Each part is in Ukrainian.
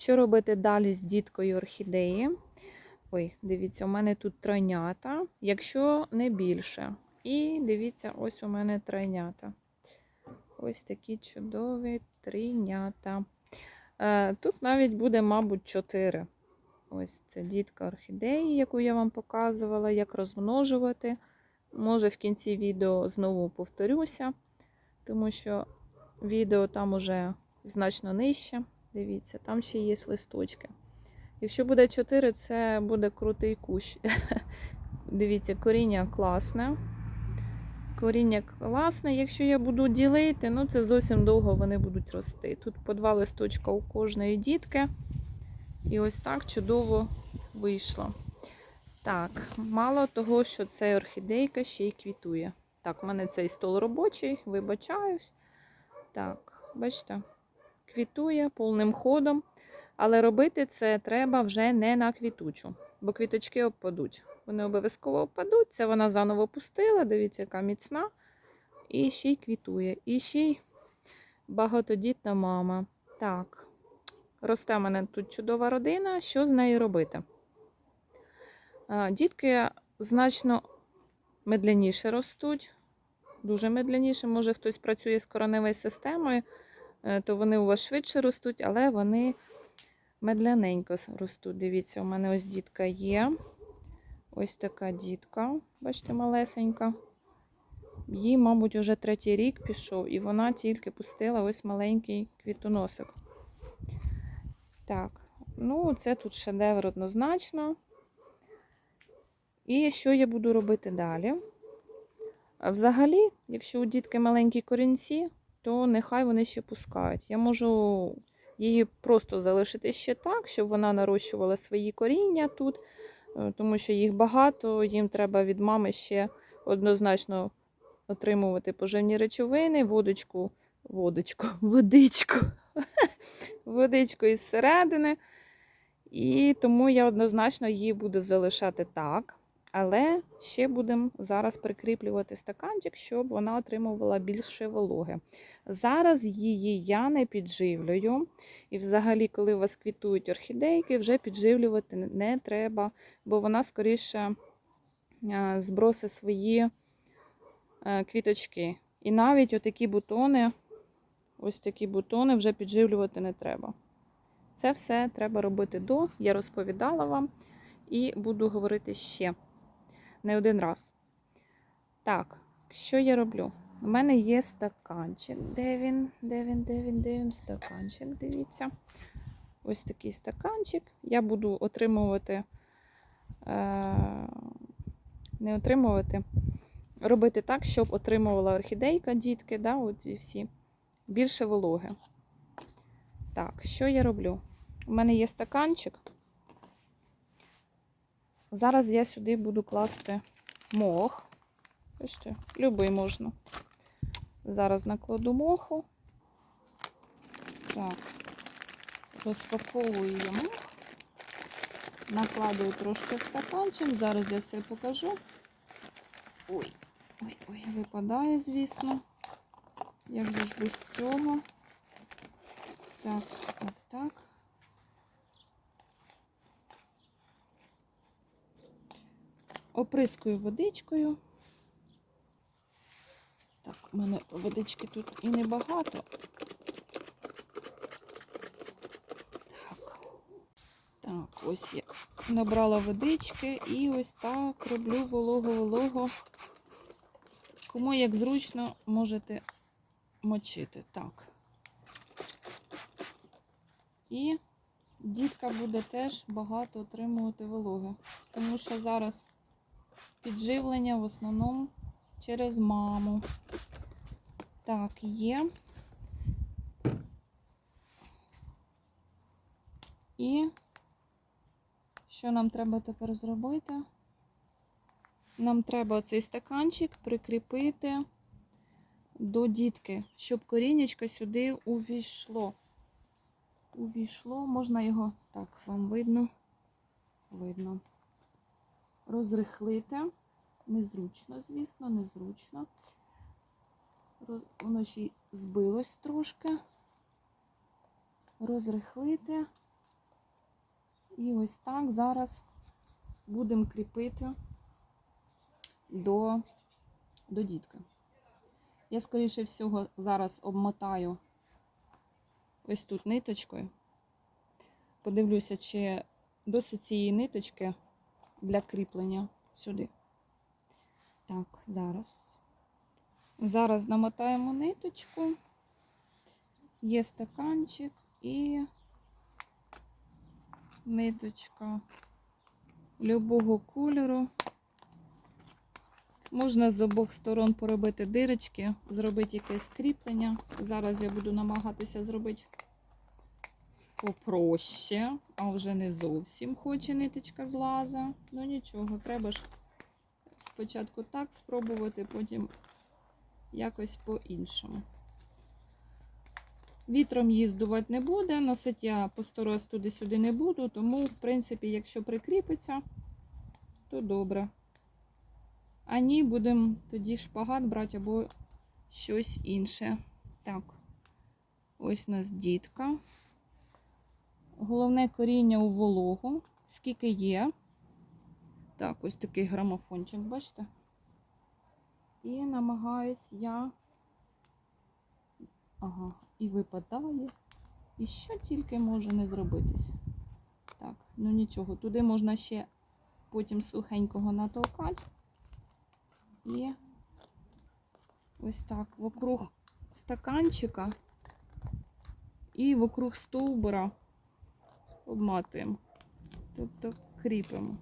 Що робити далі з діткою орхідеї? Ой, дивіться, у мене тут тройнята, якщо не більше. І дивіться, ось у мене тройнята. Ось такі чудові трійнята. Е, Тут навіть буде, мабуть, чотири. Ось це дітка орхідеї, яку я вам показувала, як розмножувати. Може, в кінці відео знову повторюся, тому що відео там уже значно нижче. Дивіться, там ще є листочки. Якщо буде 4, це буде крутий кущ. Дивіться, коріння класне. Коріння класне. Якщо я буду ділити, ну це зовсім довго вони будуть рости. Тут по два листочка у кожної дітки. І ось так чудово вийшло. Так, мало того, що ця орхідейка ще й квітує. Так, в мене цей стол робочий, вибачаюсь. Так, бачите, квітує повним ходом. Але робити це треба вже не на квітучу, бо квіточки обпадуть. Вони обов'язково обпадуть. Це вона заново пустила. Дивіться, яка міцна. І ще й квітує. І ще й багатодітна мама. Так, росте в мене тут чудова родина. Що з нею робити? Дітки значно медляніше ростуть, дуже медляніше. Може, хтось працює з кореневою системою, то вони у вас швидше ростуть, але вони медляненько ростуть. Дивіться, у мене ось дітка є. Ось така дітка, бачите, малесенька. Їй, мабуть, уже третій рік пішов, і вона тільки пустила ось маленький квітоносик. Так, ну, це тут шедевр однозначно. І що я буду робити далі? Взагалі, якщо у дітки маленькі корінці, то нехай вони ще пускають. Я можу її просто залишити ще так, щоб вона нарощувала свої коріння тут, е, тому що їх багато, їм треба від мами ще однозначно отримувати поживні речовини, водочку, водочку, водичку, водичку із середини. І тому я однозначно її буду залишати так. Але ще будемо зараз прикріплювати стаканчик, щоб вона отримувала більше вологи. Зараз її я не підживлюю. І взагалі, коли у вас квітують орхідейки, вже підживлювати не треба, бо вона скоріше збросить свої е, квіточки. І навіть отакі бутони, ось такі бутони вже підживлювати не треба. Це все треба робити до, я розповідала вам і буду говорити ще не один раз. Так, що я роблю? У мене є стаканчик. Де він? Де він, де він, де він? Стаканчик, дивіться. Ось такий стаканчик. Я буду отримувати, е, не отримувати, робити так, щоб отримувала орхідейка, дітки, да, от і всі, більше вологи. Так, що я роблю? У мене є стаканчик. Зараз я сюди буду класти мох. Бачите, любий можна. Зараз накладу моху. Так, розпаковую я мох. Накладую трошки в стаканчик. Зараз я все покажу. Ой, ой, ой, випадає, звісно. Як же ж без цього? Так, так, так. Оприскую водичкою. Так, у мене водички тут і небагато. Так. Так, ось я набрала водички і ось так роблю волого-волого. Кому як зручно можете мочити. Так. І дітка буде теж багато отримувати вологи. Тому що зараз підживлення в основному через маму. Так, є. І що нам треба тепер зробити? Нам треба цей стаканчик прикріпити до дітки, щоб корінечко сюди увійшло. Увійшло, можна його, так, вам видно, видно розрихлити. Незручно, звісно, незручно. Воно ще й збилось трошки. Розрихлити І ось так зараз будемо кріпити до, до дітки. Я, скоріше всього, зараз обмотаю ось тут ниточкою. Подивлюся, чи досить цієї ниточки для кріплення сюди. Так, зараз. Зараз намотаємо ниточку. Є стаканчик і ниточка любого кольору. Можна з обох сторон поробити дирочки, зробити якесь кріплення. Зараз я буду намагатися зробити попроще, а вже не зовсім хоче ниточка злаза. Ну нічого, треба ж спочатку так спробувати, потім якось по-іншому. Вітром її здувати не буде, носити я по сто раз туди-сюди не буду, тому, в принципі, якщо прикріпиться, то добре. А ні, будемо тоді шпагат брати або щось інше. Так, ось у нас дітка. Головне коріння у вологу. Скільки є. Так, ось такий грамофончик, бачите? І намагаюсь я. Ага, і випадає. І що тільки може не зробитись. Так, ну нічого, туди можна ще потім сухенького натовкати. І ось так вокруг стаканчика і вокруг стовбура обматуємо, тобто кріпимо.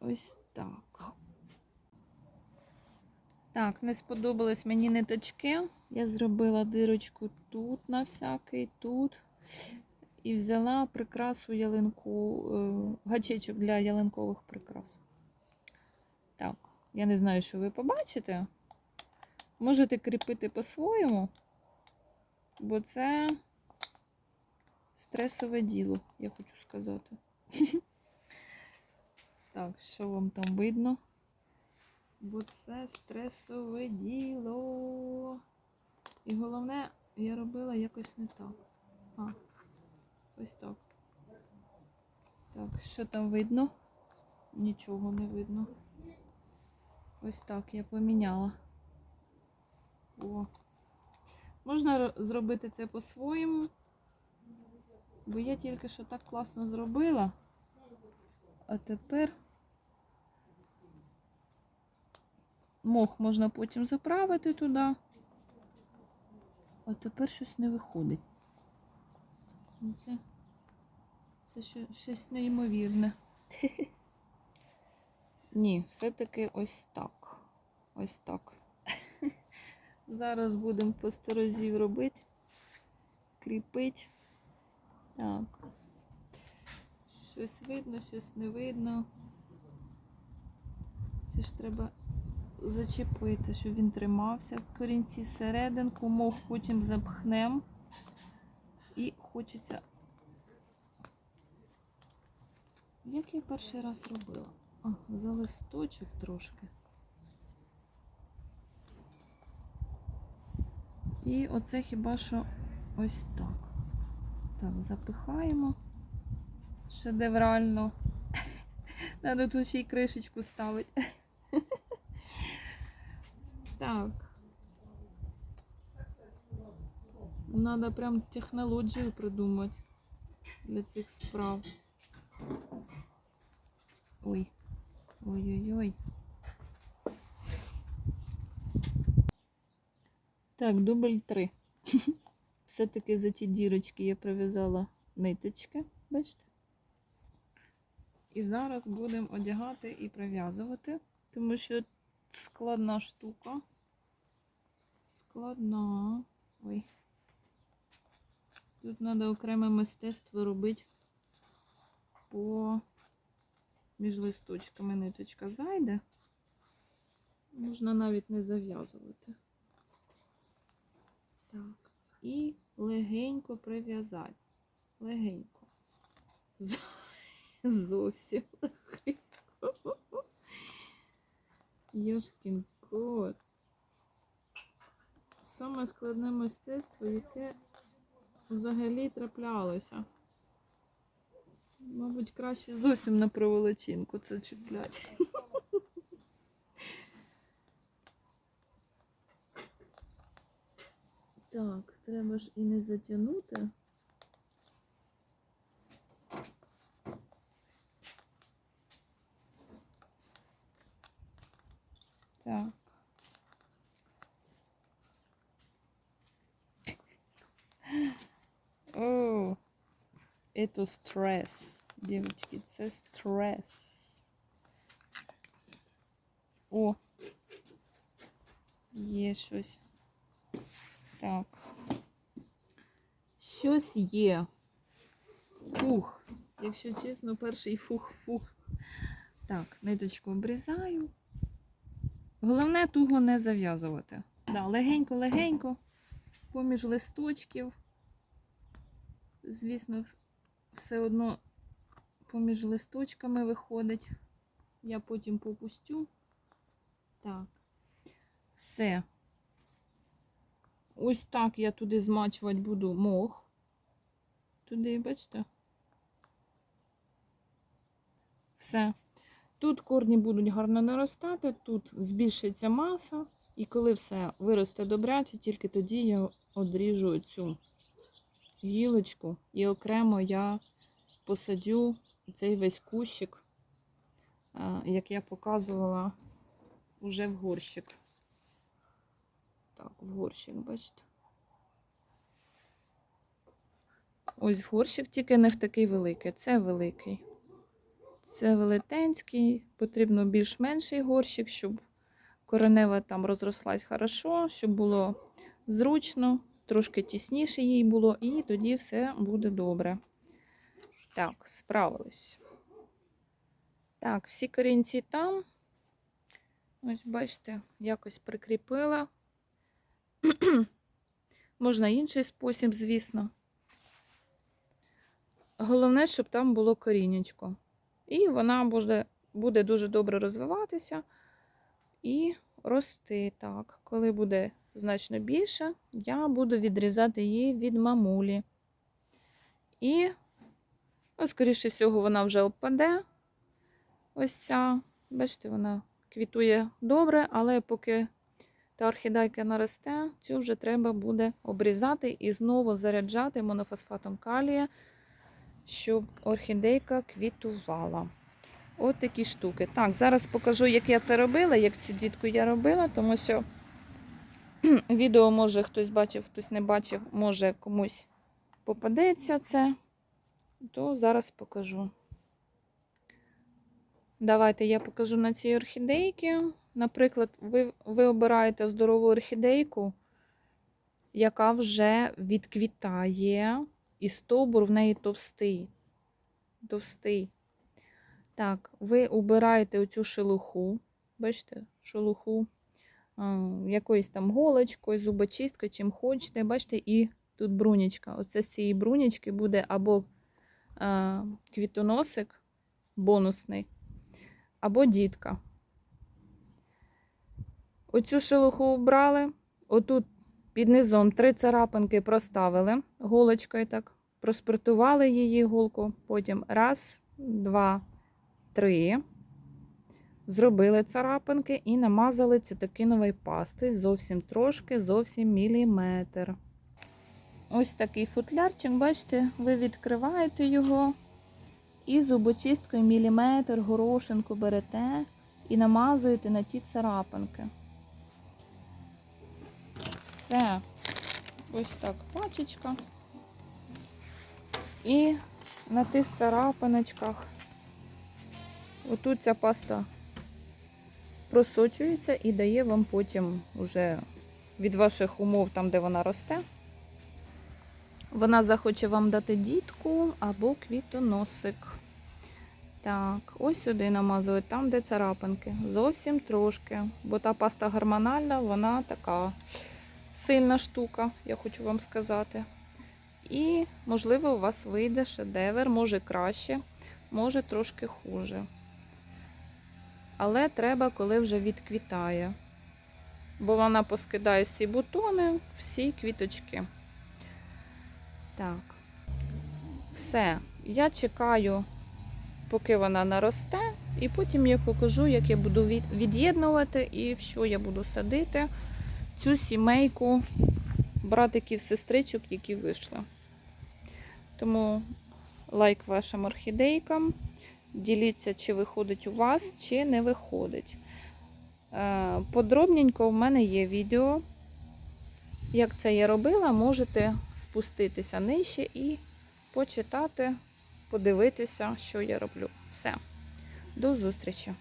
Ось так. Так, не сподобались мені ниточки. Я зробила дирочку тут на всякий, тут. І взяла прикрасу ялинку, е, гачечок для ялинкових прикрас. Так, я не знаю, що ви побачите. Можете кріпити по-своєму, бо це стресове діло, я хочу сказати. Так, що вам там видно? Бо це стресове діло. І головне, я робила якось не так. А, ось так. Так, що там видно? Нічого не видно. Ось так я поміняла. О. Можна зробити це по-своєму. Бо я тільки що так класно зробила. А тепер мох можна потім заправити туди. А тепер щось не виходить. Ну, Це, це щось неймовірне. Ні, все-таки ось так. Ось так. Зараз будемо по сто разів робити, кріпити. Так. Щось видно, щось не видно. Це ж треба зачепити, щоб він тримався в корінці серединку, мох потім запхнем. І хочеться. Як я перший раз робила? А, за листочок трошки. І оце хіба що ось так. Так, запихаємо шедеврально. Надо тут ще й кришечку ставити. Так. Надо прям технологію придумати для цих справ. Ой. Ой-ой-ой. Так, дубль 3. Все-таки за ті дірочки я прив'язала ниточки, бачите? І зараз будемо одягати і прив'язувати, тому що складна штука. Складна. Ой. Тут треба окреме мистецтво робити по між листочками ниточка зайде. Можна навіть не зав'язувати. Так. І легенько прив'язати. Легенько. Зовсім легенько. Йошкін кот. саме складне мистецтво, яке взагалі траплялося. Мабуть, краще зовсім на проволочинку це чіплять. Так, треба ж і не затягнути. Так. О, это стрес, девочки, це стрес. О, є щось. Так. Щось є. Фух. Якщо чесно, перший фух-фух. Так, ниточку обрізаю. Головне туго не зав'язувати. Да, легенько-легенько, поміж листочків. Звісно, все одно поміж листочками виходить. Я потім попустю. Так. Все. Ось так я туди змачувати буду мох. Туди, бачите? Все. Тут корні будуть гарно наростати, тут збільшиться маса, і коли все виросте добряче, тільки тоді я одріжу цю гілочку і окремо я посадю цей весь кущик, як я показувала уже в горщик. Так, в горщик, бачите? Ось горщик, тільки не в такий великий. Це великий. Це велетенський, потрібно більш менший горщик, щоб коренева там розрослась хорошо, щоб було зручно, трошки тісніше їй було, і тоді все буде добре. Так, справились. Так, всі корінці там. Ось, бачите, якось прикріпила. Можна інший спосіб, звісно. Головне, щоб там було корінечко. І вона буде, буде дуже добре розвиватися і рости. Так, коли буде значно більше, я буду відрізати її від мамулі. І, ну, скоріше всього, вона вже опаде. Ось ця, бачите, вона квітує добре, але поки та орхідейка наросте, цю вже треба буде обрізати і знову заряджати монофосфатом калія, щоб орхідейка квітувала. От такі штуки. Так, зараз покажу, як я це робила, як цю дітку я робила, тому що відео може хтось бачив, хтось не бачив, може комусь попадеться це, то зараз покажу. Давайте я покажу на цій орхідейці. Наприклад, ви, ви обираєте здорову орхідейку, яка вже відквітає, і стовбур в неї товстий. Товстий. Так, ви обираєте оцю шелуху, бачите, шелуху, якоюсь там голочкою, зубочисткою, чим хочете. Бачите, і тут брунічка. Оце з цієї брунічки буде або квітоносик бонусний, або дітка. Оцю шелуху обрали. Отут під низом три царапинки проставили голочкою так, проспиртували її голку. Потім раз, два, три. Зробили царапинки і намазали цитокиновою пастою зовсім трошки, зовсім міліметр. Ось такий футлярчик, бачите, ви відкриваєте його і зубочисткою міліметр горошинку берете і намазуєте на ті царапинки. Все. Ось так пачечка. І на тих царапиночках отут ця паста просочується і дає вам потім уже від ваших умов, там, де вона росте. Вона захоче вам дати дітку або квітоносик. Так, ось сюди намазують, там, де царапинки. Зовсім трошки. Бо та паста гормональна, вона така сильна штука, я хочу вам сказати. І, можливо, у вас вийде шедевр, може краще, може трошки хуже. Але треба, коли вже відквітає. бо вона поскидає всі бутони, всі квіточки. Так, все. Я чекаю, поки вона наросте, і потім я покажу, як я буду від'єднувати і в що я буду садити цю сімейку братиків-сестричок, які вийшли. Тому лайк вашим орхідейкам. Діліться, чи виходить у вас, чи не виходить. Е, Подробненько в мене є відео. Як це я робила, можете спуститися нижче і почитати, подивитися, що я роблю. Все. До зустрічі!